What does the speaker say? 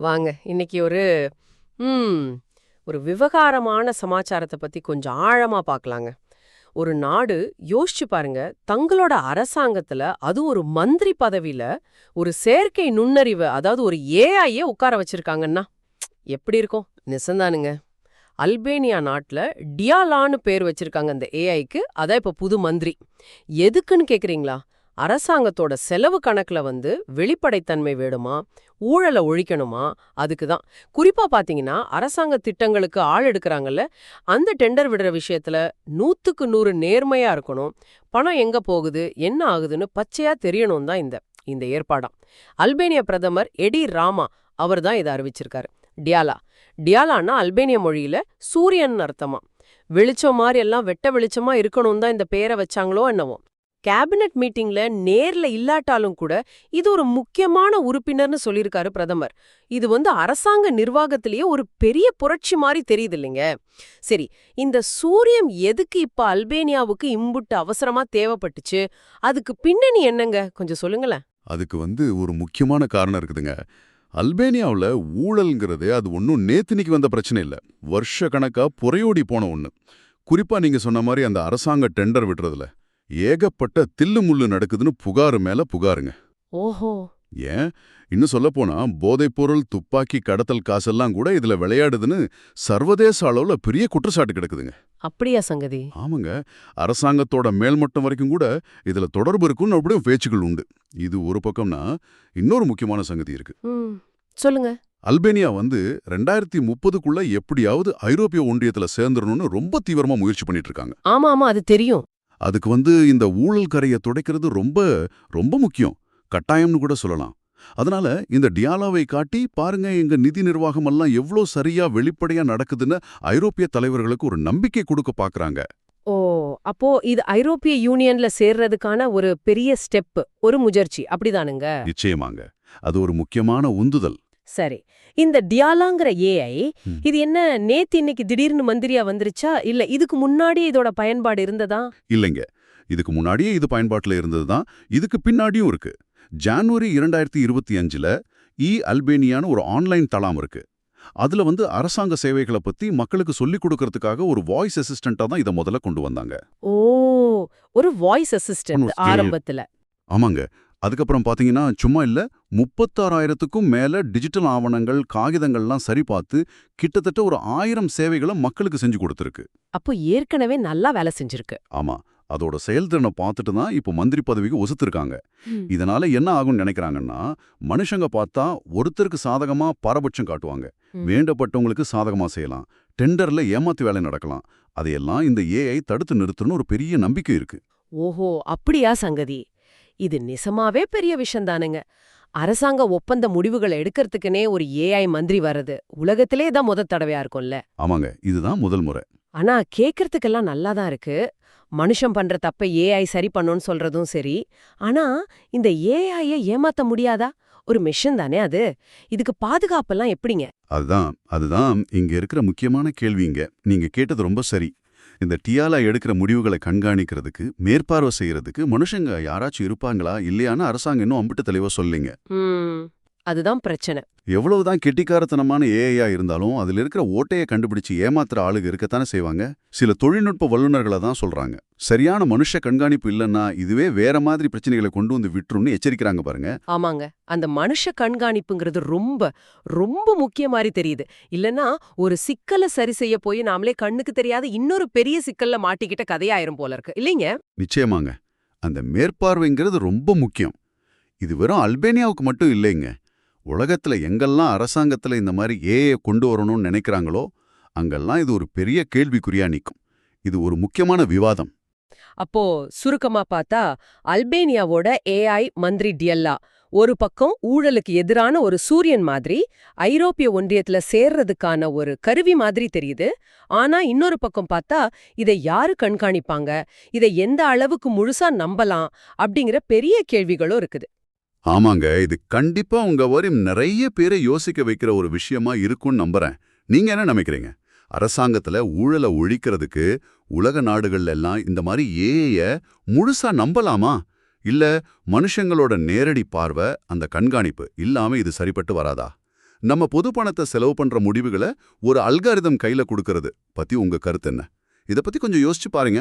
வாங்க இன்னைக்கு ஒரு ம் ஒரு விவகாரமான சமாச்சாரத்தை பத்தி கொஞ்சம் ஆழமா பார்க்கலாங்க ஒரு நாடு யோசிச்சு பாருங்க தங்களோட அரசாங்கத்துல அது ஒரு மந்திரி பதவியில ஒரு செயற்கை நுண்ணறிவு அதாவது ஒரு ஏஐயே உட்கார வச்சிருக்காங்கன்னா எப்படி இருக்கும்? நிசந்தானுங்க. அல்பேனியா நாட்டுல டியாலான்னு பேர் வச்சிருக்காங்க அந்த ஏஐக்கு அதான் இப்ப புது மந்திரி. எதுக்குன்னு கேக்குறீங்களா? அரசாங்கத்தோட செலவு கணக்குல வந்து வெளிப்படைத்தன்மை வேணுமா? ஊழலை ஒழிக்கணுமா? அதுக்கு தான் குறிப்பா பாத்தீங்கன்னா அரசாங்க திட்டங்களுக்கு ஆள் எடுக்கறாங்கல்ல அந்த டெண்டர் விடுற விஷயத்துல நூத்துக்கு நூறு நேர்மையா இருக்கணும். பணம் எங்க போகுது? என்ன ஆகுதுன்னு பச்சையா தெரியணும் தான் இந்த இந்த ஏற்பாடாம் அல்பேனிய பிரதமர் எடி ராமா அவர் தான் இதை அறிவிச்சிருக்காரு. டியாலா. டியாலான்னா அல்பேனிய மொழியில சூரியன் அர்த்தமா. வெளிச்சம் மாதிரி எல்லாம் வெட்ட வெளிச்சமா இருக்கணும் தான் இந்த பேரை வச்சாங்களோ என்னவோ. கேபினட் மீட்டிங்ல நேர்ல இல்லாட்டாலும் கூட இது ஒரு முக்கியமான உறுப்பினர்னு சொல்லியிருக்காரு பிரதமர். இது வந்து அரசாங்க நிர்வாகத்திலேயே ஒரு பெரிய புரட்சி மாதிரி தெரியுது இல்லைங்க சரி இந்த சூரியம் எதுக்கு இப்ப அல்பேனியாவுக்கு இம்புட்டு அவசரமா தேவைப்பட்டுச்சு? அதுக்கு பின்னணி என்னங்க? கொஞ்சம் சொல்லுங்களேன். அதுக்கு வந்து ஒரு முக்கியமான காரணம் இருக்குதுங்க. அல்பேனியாவுல ஊழல்ங்கிறது அது ஒன்றும் நேத்தினிக்கு வந்த பிரச்சனை இல்ல. வருஷ கணக்கா புறையோடி போன ஒண்ணு. குறிப்பா நீங்க சொன்ன மாதிரி அந்த அரசாங்க டெண்டர் விடுறதுல. ஏகப்பட்ட தில்லு முள்ளு நடக்குதுன்னு புகாரு மேல புகாருங்க. ஓஹோ. ஏன்? இன்னும் சொல்லப்போனா போதைப்பொருள் துப்பாக்கி கடத்தல் காசெல்லாம் கூட இதுல விளையாடுதுன்னு சர்வதேச அளவுல பெரிய குற்றச்சாட்டு கிடக்குதுங்க. அப்படியா சங்கதி? ஆமாங்க. அரசாங்கத்தோட மேல்மட்டம் வரைக்கும் கூட இதுல தொடர்பு இருக்குன்னு அப்படியும் பேச்சுக்கள் உண்டு. இது ஒரு பக்கம்னா இன்னொரு முக்கியமான சங்கதி இருக்கு. சொல்லுங்க. அல்பேனியா வந்து ரெண்டாயிரத்தி முப்பதுக்குள்ள எப்படியாவது ஐரோப்பிய ஒன்றியத்துல சேர்ந்துடணும்னு ரொம்ப தீவிரமா முயற்சி பண்ணிட்டு இருக்காங்க. ஆமா ஆமா அது தெரியும். அதுக்கு வந்து இந்த ஊழல் கரையை துடைக்கிறது ரொம்ப ரொம்ப முக்கியம். கட்டாயம்னு கூட சொல்லலாம். அதனால இந்த டியாலாவை காட்டி பாருங்க எங்க நிதி நிர்வாகம் எல்லாம் எவ்வளோ சரியா வெளிப்படையா நடக்குதுன்னு ஐரோப்பிய தலைவர்களுக்கு ஒரு நம்பிக்கை கொடுக்க பாக்குறாங்க. ஓ அப்போ இது ஐரோப்பிய யூனியன்ல சேர்றதுக்கான ஒரு பெரிய ஸ்டெப் ஒரு முயற்சி அப்படிதானுங்க? நிச்சயமாங்க. அது ஒரு முக்கியமான உந்துதல். சரி. இந்த டியாலாங்கிற ஏஐ. இது என்ன நேத்து இன்னைக்கு திடீர்னு மந்திரியா வந்துருச்சா? இல்ல இதுக்கு முன்னாடி இதோட பயன்பாடு இருந்ததா? இல்லைங்க. இதுக்கு முன்னாடியே இது பயன்பாட்டுல இருந்ததுதான். இதுக்கு பின்னாடியும் இருக்கு. ஜான்வரி இரண்டாயிரத்தி இருபத்தி அஞ்சுல இ அல்பேனியான்னு ஒரு ஆன்லைன் தளம் இருக்கு. அதுல வந்து அரசாங்க சேவைகளை பத்தி மக்களுக்கு சொல்லிக் கொடுக்கறதுக்காக ஒரு வாய்ஸ் அசிஸ்டண்டா தான் இதை முதல்ல கொண்டு வந்தாங்க. ஓ ஒரு வாய்ஸ் அசிஸ்டன்ட். ஆரம்பத்துல. ஆமாங்க. அதுக்கப்புறம் பாத்தீங்கன்னா சும்மா இல்ல முப்பத்தாறாயிரத்துக்கும் மேல டிஜிட்டல் ஆவணங்கள் காகிதங்கள்லாம் சரி பார்த்து கிட்டத்தட்ட ஒரு ஆயிரம் சேவைகளை மக்களுக்கு செஞ்சு கொடுத்துருக்கு. அப்போ ஏற்கனவே நல்லா வேலை செஞ்சிருக்கு. ஆமா அதோட செயல்திறனை பார்த்துட்டு தான் இப்போ மந்திரி பதவிக்கு ஒசுத்திருக்காங்க. இதனால என்ன ஆகும்னு நினைக்கிறாங்கன்னா மனுஷங்க பார்த்தா ஒருத்தருக்கு சாதகமா பாரபட்சம் காட்டுவாங்க. வேண்டப்பட்டவங்களுக்கு சாதகமா செய்யலாம். டெண்டர்ல ஏமாத்து வேலை நடக்கலாம். அதையெல்லாம் இந்த ஏஐ தடுத்து நிறுத்தணும்னு ஒரு பெரிய நம்பிக்கை இருக்கு. ஓஹோ அப்படியா சங்கதி? இது நிசமாவே பெரிய விஷயம்தானுங்க அரசாங்க ஒப்பந்த முடிவுகளை எடுக்கிறதுக்குனே ஒரு ஏஐ மந்திரி வர்றது உலகத்திலே தான் முத தடவையா இருக்கும்ல. ஆமாங்க இதுதான் முதல் முறை. ஆனா கேக்கறதுக்கெல்லாம் நல்லா தான் இருக்கு. மனுஷன் பண்ற தப்பை ஏஐ சரி பண்ணுன்னு சொல்றதும் சரி. ஆனா இந்த ஏஐய ஏமாத்த முடியாதா? ஒரு மிஷன் தானே அது. இதுக்கு பாதுகாப்பெல்லாம் எப்படிங்க? அதுதான் அதுதான் இங்க இருக்கிற முக்கியமான கேள்விங்க. நீங்க கேட்டது ரொம்ப சரி. இந்த டியாலா எடுக்கிற முடிவுகளை கண்காணிக்கிறதுக்கு மேற்பார்வை செய்யறதுக்கு மனுஷங்க யாராச்சும் இருப்பாங்களா இல்லையான்னு அரசாங்கம் இன்னும் அம்பிட்டு தெளிவா சொல்லிங்க. அதுதான் பிரச்சனை. எவ்வளவுதான் கெட்டிக்காரத்தனமான ஏஐயா இருந்தாலும் அதுல இருக்கிற ஓட்டையை கண்டுபிடிச்சு ஏமாத்துற ஆளுங்க இருக்கத்தானே செய்வாங்க? சில தொழில்நுட்ப வல்லுநர்களை தான் சொல்றாங்க. சரியான மனுஷ கண்காணிப்பு இல்லைன்னா இதுவே வேற மாதிரி பிரச்சனைகளை கொண்டு வந்து விட்டுரும்னு எச்சரிக்கிறாங்க பாருங்க. ஆமாங்க. அந்த மனுஷ கண்காணிப்புங்கிறது ரொம்ப ரொம்ப முக்கிய மாதிரி தெரியுது. இல்லனா ஒரு சிக்கலை சரி செய்ய போய் நாமளே கண்ணுக்கு தெரியாத இன்னொரு பெரிய சிக்கல்ல மாட்டிக்கிட்ட கதையாயிரும் போல இருக்கு. இல்லைங்க? நிச்சயமாங்க. அந்த மேற்பார்வைங்கிறது ரொம்ப முக்கியம். இது வெறும் அல்பேனியாவுக்கு மட்டும் இல்லைங்க. உலகத்துல எங்கெல்லாம் அரசாங்கத்துல இந்த மாதிரி ஏஐ கொண்டு வரணும்னு நினைக்கிறாங்களோ அங்கெல்லாம் இது ஒரு பெரிய கேள்விக்குறியா நிற்கும் இது ஒரு முக்கியமான விவாதம். அப்போ சுருக்கமா பார்த்தா அல்பேனியாவோட ஏஐ மந்திரி டியல்லா ஒரு பக்கம் ஊழலுக்கு எதிரான ஒரு சூரியன் மாதிரி ஐரோப்பிய ஒன்றியத்துல சேர்றதுக்கான ஒரு கருவி மாதிரி தெரியுது. ஆனா இன்னொரு பக்கம் பார்த்தா இதை யாரு கண்காணிப்பாங்க? இதை எந்த அளவுக்கு முழுசா நம்பலாம்? அப்படிங்கிற பெரிய கேள்விகளும் இருக்குது. ஆமாங்க இது கண்டிப்பா உங்க வரையும் நிறைய பேரை யோசிக்க வைக்கிற ஒரு விஷயமா இருக்கும்னு நம்புறேன். நீங்க என்ன நினைக்கிறீங்க? அரசாங்கத்துல ஊழலை ஒழிக்கிறதுக்கு உலக நாடுகள்ல எல்லாம் இந்த மாதிரி ஏஐய முழுசா நம்பலாமா? இல்ல மனுஷங்களோட நேரடி பார்வை அந்த கண்காணிப்பு இல்லாம இது சரிப்பட்டு வராதா? நம்ம பொது பணத்தை செலவு பண்ற முடிவுகளை ஒரு அல்காரிதம் கையில கொடுக்கறது பத்தி உங்க கருத்து என்ன? இத பத்தி கொஞ்சம் யோசிச்சு பாருங்க.